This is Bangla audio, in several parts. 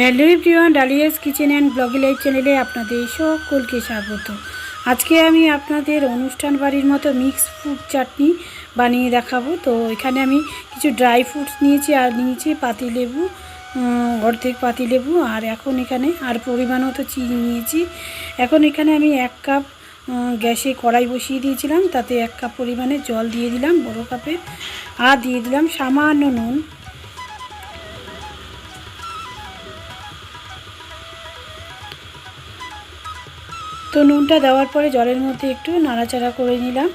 Hello everyone, Dalia's kitchen and ব্লগি live চ্যানেলে আপনাদের সকলকে স্বাগত। আজকে আমি আপনাদের অনুষ্ঠান বাড়ির মতো মিক্স ফ্রুট চাটনি বানিয়ে দেখাবো। তো এখানে আমি কিছু ড্রাই ফ্রুটস নিয়েছি আর নিয়েছি পাতিলেবু অর্ধেক পাতিলেবু আর এখন এখানে আর পরিমাণ মতো চিনি নিয়েছি। এখন এখানে আমি এক কাপ গ্যাসে কড়াই বসিয়ে দিয়েছিলাম, তাতে এক কাপ পরিমাণে জল দিয়ে দিলাম, বড় কাপে। আর দিয়ে দিলাম সামান্য নুন। তো নুনটা দেওয়ার পরে জলের মধ্যে একটু নাড়াচাড়া করে নিলাম।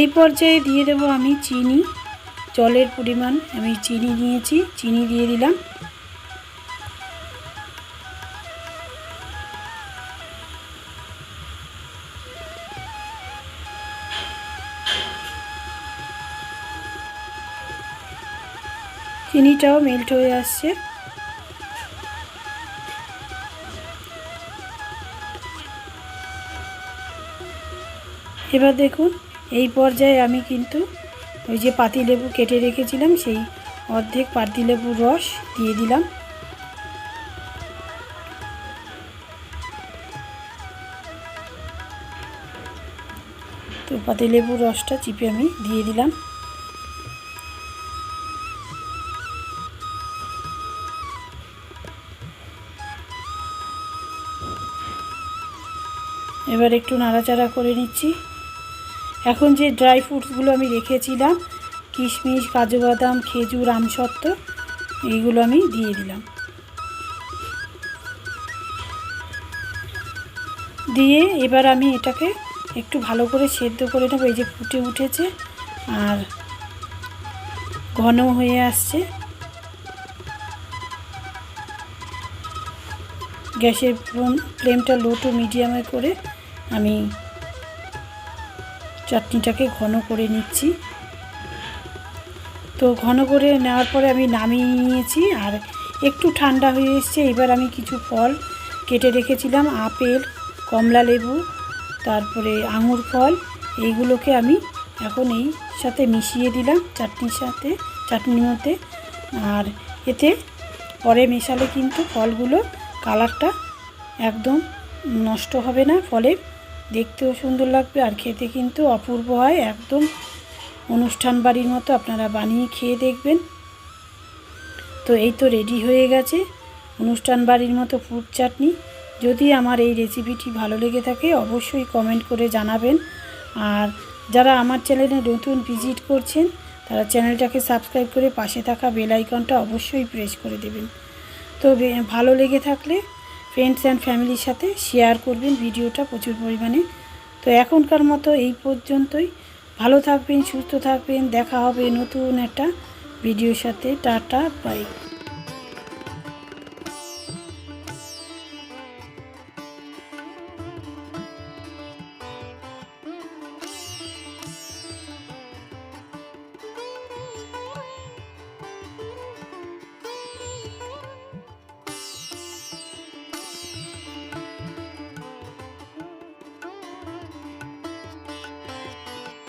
এই পর্যায়ে দিয়ে দেবো আমি চিনি। জলের পরিমাণ আমি চিনি নিয়েছি, চিনি দিয়ে দিলাম। চিনিটাও মেল্ট হয়ে আসছে। এবার দেখুন, এই পর্যায়ে আমি কিন্তু ওই যে পাতিলেবু কেটে রেখেছিলাম, সেই অর্ধেক পাতিলেবুর রস দিয়ে দিলাম। তো পাতিলেবুর রসটা চিপে আমি দিয়ে দিলাম। এবার একটু নাড়াচাড়া করে নিচ্ছি। এখন যে ড্রাই ফ্রুটসগুলো আমি রেখেছিলাম, কিশমিশ কাজু বাদাম খেজুর, আমসত্ত্ব, এইগুলো আমি দিয়ে দিলাম। দিয়ে এবার আমি এটাকে একটু ভালো করে সেদ্ধ করে নেব, এই যে ফুটে উঠেছে আর ঘন হয়ে আসছে। গ্যাসের ফ্লেমটা লো টু মিডিয়ামে করে আমি চাটনিটাকে ঘন করে নিচ্ছি। তো ঘন করে নেওয়ার পরে আমি নামিয়ে নিয়েছি আর একটু ঠান্ডা হয়ে এসছে। এবার আমি কিছু ফল কেটে রেখেছিলাম, আপেল, কমলা লেবু, তারপরে আঙুর ফল, এইগুলোকে আমি এখন এই সাথে মিশিয়ে দিলাম চাটনির সাথে, চাটনির মধ্যে। আর এতে পরে মেশালে কিন্তু ফলগুলো কালারটা একদম নষ্ট হবে না ফলের দেখতেও সুন্দর লাগবে আর খেতে কিন্তু অপূর্ব হয়। একদম অনুষ্ঠান বাড়ির মতো আপনারা বানিয়ে খেয়ে দেখবেন। তো এই তো রেডি হয়ে গেছে। অনুষ্ঠান বাড়ির মতো ফ্রুট চাটনি। যদি আমার এই রেসিপিটি ভালো লেগে থাকে অবশ্যই কমেন্ট করে জানাবেন। আর যারা আমার চ্যানেলে নতুন ভিজিট করছেন, তারা চ্যানেলটাকে সাবস্ক্রাইব করে পাশে থাকা বেল আইকনটা অবশ্যই প্রেস করে দেবেন। তো ভালো লেগে থাকলে ফ্রেন্ডস অ্যান্ড ফ্যামিলির সাথে শেয়ার করবেন ভিডিওটা প্রচুর পরিমাণে। তো এখনকার মতো এই পর্যন্তই। ভালো থাকবেন, সুস্থ থাকবেন। দেখা হবে নতুন একটা ভিডিওর সাথে। Tata bye